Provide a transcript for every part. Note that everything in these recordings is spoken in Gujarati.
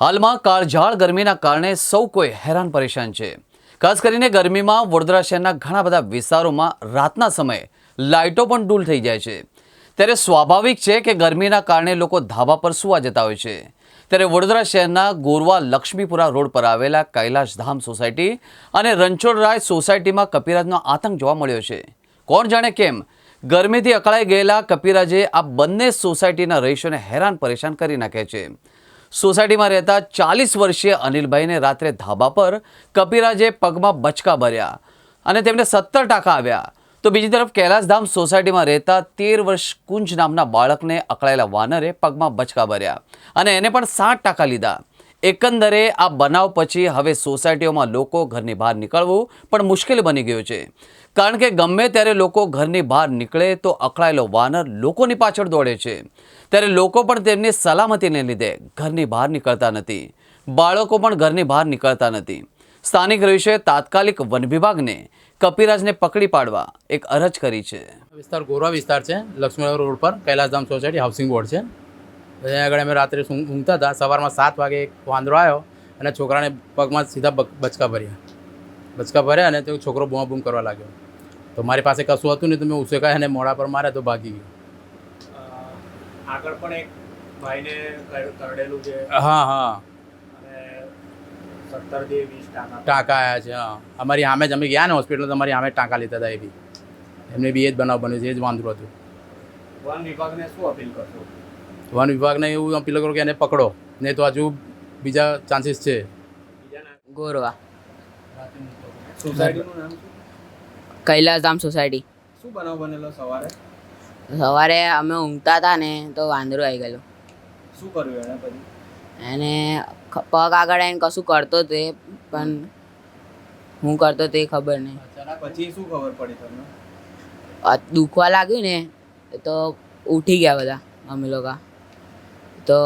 હાલમાં કાળઝાળ ગરમીના કારણે સૌ કોઈ હેરાન પરેશાન છે. ખાસ કરીને ગરમીમાં વડોદરા શહેરના ઘણા બધા વિસ્તારોમાં રાતના સમયે લાઇટો પણ ડૂલ થઈ જાય છે. ત્યારે સ્વાભાવિક છે કે ગરમીના કારણે લોકો ધાબા પર સૂવા જતા હોય છે. ત્યારે વડોદરા શહેરના ગોરવા લક્ષ્મીપુરા રોડ પર આવેલા કૈલાશધામ સોસાયટી અને રણછોડરાય સોસાયટીમાં કપિરાજનો આતંક જોવા મળ્યો છે. કોણ જાણે કેમ, ગરમીથી અકળાઈ ગયેલા કપિરાજે આ બંને સોસાયટીના રહીશોને હેરાન પરેશાન કરી નાખે છે. સોસાયટીમાં રહેતા ચાલીસ વર્ષીય અનિલભાઈને રાત્રે ધાબા પર કપિરાજે પગમાં બચકા ભર્યા અને તેમને સત્તર ટાંકા આવ્યા. તો બીજી તરફ કૈલાસધામ સોસાયટીમાં રહેતા તેર વર્ષ કુંજ નામના બાળકને અકળાયેલા વાનરે પગમાં બચકા ભર્યા અને એને પણ સાત ટાંકા લીધા. એકંદરે આ બનાવ પછી હવે સોસાયટીઓમાં લોકો ઘરની બહાર નીકળવું પણ મુશ્કેલ બની ગયું છે. કારણ કે ગમે ત્યારે લોકો ઘરની બહાર નીકળે તો અકળાયેલો વાનર લોકોની પાછળ દોડે છે. ત્યારે લોકો પણ તેમની સલામતીને લીધે ઘરની બહાર નીકળતા નથી. બાળકો પણ ઘરની બહાર નીકળતા નથી. સ્થાનિક રહીશોએ તાત્કાલિક વન વિભાગને કપિરાજને પકડી પાડવા એક અરજ કરી છે. વિસ્તાર ગોરવા વિસ્તાર છે લક્ષ્મણ રોડ પર, કૈલાસધામ સોસાયટી, હાઉસિંગ બોર્ડ છે. ત્યાં આગળ અમે રાત્રે ઊંઘતા હતા. સવારમાં સાત વાગે એક વાંદરો આવ્યો અને છોકરાને પગમાં સીધા બચકા ભર્યા. બચકા ભર્યા અને તે છોકરો બૂમા બૂમ કરવા લાગ્યો. તો મારી પાસે કશું હતું નહીં તો મેં ઉસેકા અને મોઢા પર માર્યા તો ભાગી ગયો. આગળ પણ એક ભાઈને કરડેલું છે. હા હા. વીસ ટાંકા. ટાંકા આવ્યા છે હા. અમારી સામે જ અમે ગયા ને હોસ્પિટલ અમારી સામે ટાંકા લીધા હતા એ બી. એમને બી એ જ બનાવ બન્યું છે એ જ વાંધો હતું. વન વિભાગને શું અપીલ કરશો? વન વિભાગને એવું અપીલ કરો કે એને પકડો. નહીં તો હજુ બીજા ચાન્સીસ છે. ગોરવા. સોસાયટીનું નામ કૈલાસધામ સોસાયટી શું બનાવ બનેલો સવારે? સવારે અમે ઊંઘતા હતા ને તો વાંદરો આવી ગયેલો. શું કર્યું એને પછી? એને પગ આગળ આવીને કશું કરતો તે પણ હું કરતો તે ખબર નહીં. પછી શું ખબર પડી તમને? દુખવા લાગ્યું ને તો ઉઠી ગયા બધા અમે લોકો. તો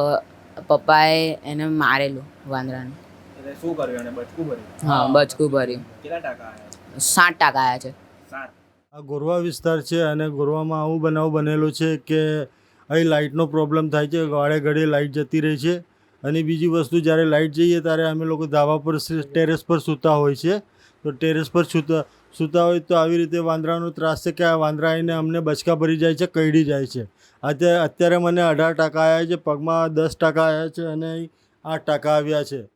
પપ્પાએ એને મારેલું વાંદરાને. એટલે શું કર્યું બચકું ભર્યું? હા બચકું ભર્યું. કેટલા ટકા આવ્યા સાત ટાકા આવ્યા છે. સાત. આ ગોરવા વિસ્તાર છે અને ગોરવામાં આવું બનાવ બનેલો છે કે અહીં લાઇટનો પ્રોબ્લેમ થાય છે વાળે ઘડીએ લાઇટ જતી રહે છે. અને બીજી વસ્તુ જ્યારે લાઇટ જઈએ ત્યારે અમે લોકો ધાબા પર ટેરેસ પર સૂતા હોય છે. તો ટેરેસ પર સૂતા સૂતા હોય તો આવી રીતે વાંદરાનો ત્રાસ છે કે આ વાંદરા આવીને અમને બચકા ભરી જાય છે, કઈડી જાય છે. અત્યારે અત્યારે મને અઢાર ટકા આવ્યા છે, પગમાં દસ ટકા આવ્યા છે અને આઠ ટકા આવ્યા છે.